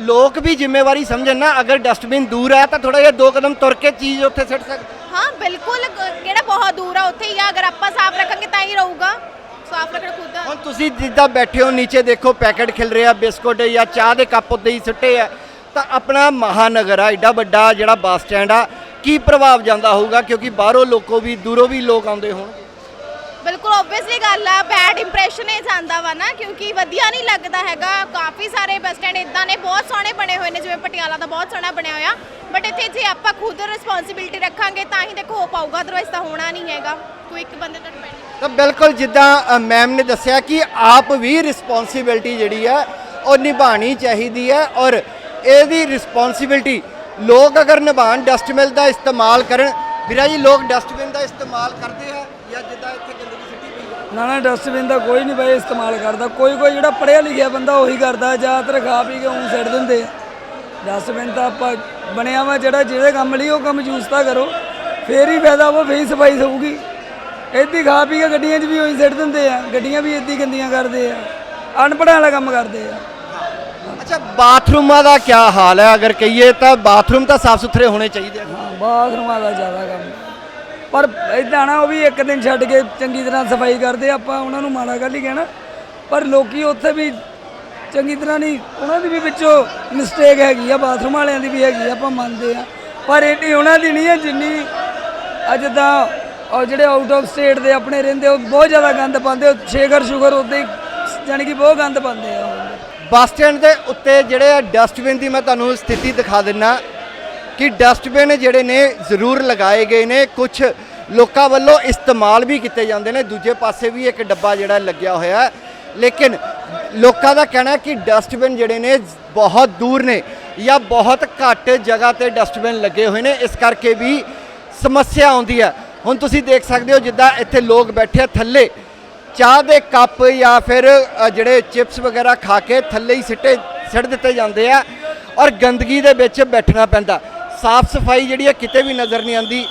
ਲੋਕ ਵੀ ਜ਼ਿੰਮੇਵਾਰੀ ਸਮਝਣ ਨਾ ਅਗਰ ਡਸਟਬਿਨ ਦੂਰ ਹੈ ਤਾਂ ਥੋੜਾ ਜਿਹਾ ਦੋ ਕਦਮ ਤੁਰ ਕੇ ਚੀਜ਼ ਉੱਥੇ ਸਿੱਟ ਸਕਦੇ ਹਾਂ ਬਿਲਕੁਲ ਕਿਹੜਾ ਬਹੁਤ ਦੂਰ ਆ ਉੱਥੇ ਹੀ ਆ। ਅਗਰ ਆਪਾਂ ਸਾਫ਼ ਰੱਖਾਂਗੇ ਤਾਂ ਹੀ ਰਹੂਗਾ। ਸਾਫ਼ ਰੱਖਣਾ ਖੁਦ ਹੁਣ ਤੁਸੀਂ ਜਿੱਦਾਂ ਬੈਠੇ ਹੋ ਨੀਚੇ ਦੇਖੋ ਪੈਕੇਟ ਖਿਲ ਰਿਹਾ ਬਿਸਕੁਟ ਜਾਂ ਚਾਹ ਦੇ ਕੱਪ ਉੱਤੇ ਹੀ ਸੁੱਟੇ ਆ। ਤਾਂ ਆਪਣਾ ਮਹਾਨਗਰ ਆ ਐਡਾ ਵੱਡਾ ਜਿਹੜਾ ਬੱਸ ਸਟੈਂਡ ਆ ਕੀ ਪ੍ਰਭਾਵ ਜਾਂਦਾ ਹੋਊਗਾ? ਕਿਉਂਕਿ ਬਾਹਰੋਂ ਲੋਕੋ ਵੀ ਦੂਰੋਂ ਵੀ ਲੋਕ ਆਉਂਦੇ ਹੋਣਗੇ ਬਿਲਕੁਲ ਓਬਵੀਅਸਲੀ ਗੱਲ ਆ ਬੈਡ ਇੰਪ੍ਰੈਸ਼ਨ ਹੀ ਜਾਂਦਾ ਵਾ ਨਾ ਕਿਉਂਕਿ ਵਧੀਆ ਨਹੀਂ ਲੱਗਦਾ ਹੈਗਾ। ਕਾਫੀ ਸਾਰੇ ਬੱਸ ਸਟੈਂਡ ਇਦਾਂ ਨੇ ਬਹੁਤ ਸੋਹਣੇ ਬਣੇ ਹੋਏ ਨੇ ਜਿਵੇਂ ਪਟਿਆਲਾ ਦਾ ਬਹੁਤ ਸੋਹਣਾ ਬਣਿਆ ਹੋਇਆ। ਬਟ ਇੱਥੇ ਜੇ ਆਪਾਂ ਖੁਦ ਰਿਸਪੌਂਸਿਬਿਲਟੀ ਰੱਖਾਂਗੇ ਤਾਂ ਹੀ ਦੇਖੋ ਹੋ ਪਾਊਗਾ ਅਦਰਵਾਈਜ਼ ਤਾਂ ਹੋਣਾ ਨਹੀਂ ਹੈਗਾ। ਕੋਈ ਇੱਕ ਬੰਦੇ ਤੇ ਡਿਪੈਂਡ ਤਾਂ ਬਿਲਕੁਲ ਜਿੱਦਾਂ ਮੈਮ ਨੇ ਦੱਸਿਆ ਕਿ ਆਪ ਵੀ ਰਿਸਪੌਂਸਿਬਿਲਟੀ ਜਿਹੜੀ ਹੈ ਉਹ ਨਿਭਾਣੀ ਚਾਹੀਦੀ ਹੈ ਔਰ ਇਹਦੀ ਰਿਸਪੌਂਸਿਬਿਲਟੀ ਲੋਕ ਅਗਰ ਨਿਭਾਣ ਡਸਟਬਿਨ ਦਾ ਇਸਤੇਮਾਲ ਕਰਨ, ਵੀਰਾ ਜੀ, ਲੋਕ ਡਸਟਬਿਨ ਦਾ ਇਸਤੇਮਾਲ ਕਰਦੇ ਆ ਜਾਂ ਜਿੱਦਾਂ ਇੱਥੇ ਗੰਦਗੀ ਸਿੱਟੀ ਪਈ ਨਾ ਨਾ ਡਸਟਬਿਨ ਦਾ ਕੋਈ ਨਹੀਂ ਬਈ ਇਸਤੇਮਾਲ ਕਰਦਾ। ਕੋਈ ਕੋਈ ਜਿਹੜਾ ਪੜ੍ਹਿਆ ਲਿਖਿਆ ਬੰਦਾ ਉਹੀ ਕਰਦਾ ਜ਼ਿਆਦਾਤਰ ਖਾ ਪੀ ਕੇ ਉਂ ਸਿੱਟ ਦਿੰਦੇ। ਆ ਡਸਟਬਿਨ ਤਾਂ ਆਪਾਂ ਬਣਿਆ ਵਾ ਜਿਹੜਾ ਜਿਹੜੇ ਕੰਮ ਲਈ ਉਹ ਕੰਮ ਯੂਜ਼ ਤਾਂ ਕਰੋ। ਫੇਰ ਹੀ ਫਾਇਦਾ ਉਹ ਫੇਰ ਸਫ਼ਾਈ ਹੋਊਗੀ ਇੱਦੀ ਖਾ ਪੀ ਕੇ ਗੱਡੀਆਂ 'ਚ ਵੀ ਉਹੀ ਸਿੱਟ ਦਿੰਦੇ ਆ, ਗੱਡੀਆਂ ਵੀ ਇੱਦੀ ਗੰਦੀਆਂ ਕਰਦੇ ਆ। ਅਨਪੜ੍ਹਾਂ ਵਾਲਾ ਕੰਮ ਕਰਦੇ ਆ। ਅੱਛਾ, ਬਾਥਰੂਮਾਂ ਦਾ ਕੀ ਹਾਲ ਹੈ? ਅਗਰ ਕਹੀਏ ਤਾਂ ਬਾਥਰੂਮ ਤਾਂ ਸਾਫ਼ ਸੁਥਰੇ ਹੋਣੇ ਚਾਹੀਦੇ ਆ। ਹਾਂ ਬਾਥਰੂਮਾਂ ਦਾ ਜ਼ਿਆਦਾ ਕੰਮ। ਪਰ ਇਦਾਂ ਨਾ, ਉਹ ਵੀ ਇੱਕ ਦਿਨ ਛੱਡ ਕੇ ਚੰਗੀ ਤਰ੍ਹਾਂ ਸਫ਼ਾਈ ਕਰਦੇ, ਆਪਾਂ ਉਹਨਾਂ ਨੂੰ ਮਾੜਾ ਗੱਲ ਹੀ ਕਹਿਣਾ। ਪਰ ਲੋਕੀ ਉੱਥੇ ਵੀ ਚੰਗੀ ਤਰ੍ਹਾਂ ਨਹੀਂ, ਉਹਨਾਂ ਦੀ ਵੀ ਵਿੱਚੋਂ ਮਿਸਟੇਕ ਹੈਗੀ ਆ, ਬਾਥਰੂਮ ਵਾਲਿਆਂ ਦੀ ਵੀ ਹੈਗੀ ਆ, ਆਪਾਂ ਮੰਨਦੇ ਆ। ਪਰ ਇੰਨੀ ਉਹਨਾਂ ਦੀ ਨਹੀਂ ਹੈ, ਜਿੰਨੀ ਅੱਜ ਤਾਂ ਉਹ ਜਿਹੜੇ ਆਊਟ ਆਫ ਸਟੇਟ ਦੇ ਆਪਣੇ ਰਹਿੰਦੇ, ਉਹ ਬਹੁਤ ਜ਼ਿਆਦਾ ਗੰਦ ਪਾਉਂਦੇ, ਉਹ ਸ਼ੇਖਰ ਸ਼ੂਗਰ ਉੱਤੇ ਜਾਣੀ ਕਿ ਬਹੁਤ ਗੰਦ ਪਾਉਂਦੇ ਆ ਉਹ। ਬੱਸ ਸਟੈਂਡ ਦੇ ਉੱਤੇ ਜਿਹੜੇ ਆ ਡਸਟਬਿਨ ਦੀ ਮੈਂ ਤੁਹਾਨੂੰ ਸਥਿਤੀ ਦਿਖਾ ਦਿੰਨਾ ਕਿ ਡਸਟਬਿਨ ਜਿਹੜੇ ਨੇ ਜ਼ਰੂਰ ਲਗਾਏ ਗਏ ਨੇ। ਕੁਝ ਲੋਕਾਂ ਵੱਲੋਂ ਇਸਤੇਮਾਲ ਵੀ ਕੀਤੇ ਜਾਂਦੇ ਨੇ। ਦੂਜੇ ਪਾਸੇ ਵੀ ਇੱਕ ਡੱਬਾ ਜਿਹੜਾ ਲੱਗਿਆ ਹੋਇਆ ਹੈ। ਲੇਕਿਨ ਲੋਕਾਂ ਦਾ ਕਹਿਣਾ ਕਿ ਡਸਟਬਿਨ ਜਿਹੜੇ ਨੇ ਬਹੁਤ ਦੂਰ ਨੇ ਜਾਂ ਬਹੁਤ ਘੱਟ ਜਗ੍ਹਾ ਤੇ ਡਸਟਬਿਨ ਲੱਗੇ ਹੋਏ ਨੇ। ਇਸ ਕਰਕੇ ਵੀ ਸਮੱਸਿਆ ਆਉਂਦੀ ਹੈ। ਹੁਣ ਤੁਸੀਂ ਦੇਖ ਸਕਦੇ ਹੋ ਜਿੱਦਾਂ ਇੱਥੇ ਲੋਕ ਬੈਠੇ ਆ ਥੱਲੇ। ਚਾਹ ਦੇ ਕੱਪ ਜਾਂ ਫਿਰ ਜਿਹੜੇ ਚਿਪਸ ਵਗੈਰਾ ਖਾ ਕੇ ਥੱਲੇ ਹੀ ਸਿੱਟੇ, ਸਿੱਟ ਦਿੱਤੇ ਜਾਂਦੇ ਆ ਔਰ ਗੰਦਗੀ ਦੇ ਵਿੱਚ ਬੈਠਣਾ ਪੈਂਦਾ। ਸਾਫ਼ ਸਫ਼ਾਈ ਜਿਹੜੀ ਹੈ ਕਿਤੇ ਵੀ ਨਜ਼ਰ ਨਹੀਂ ਆਉਂਦੀ।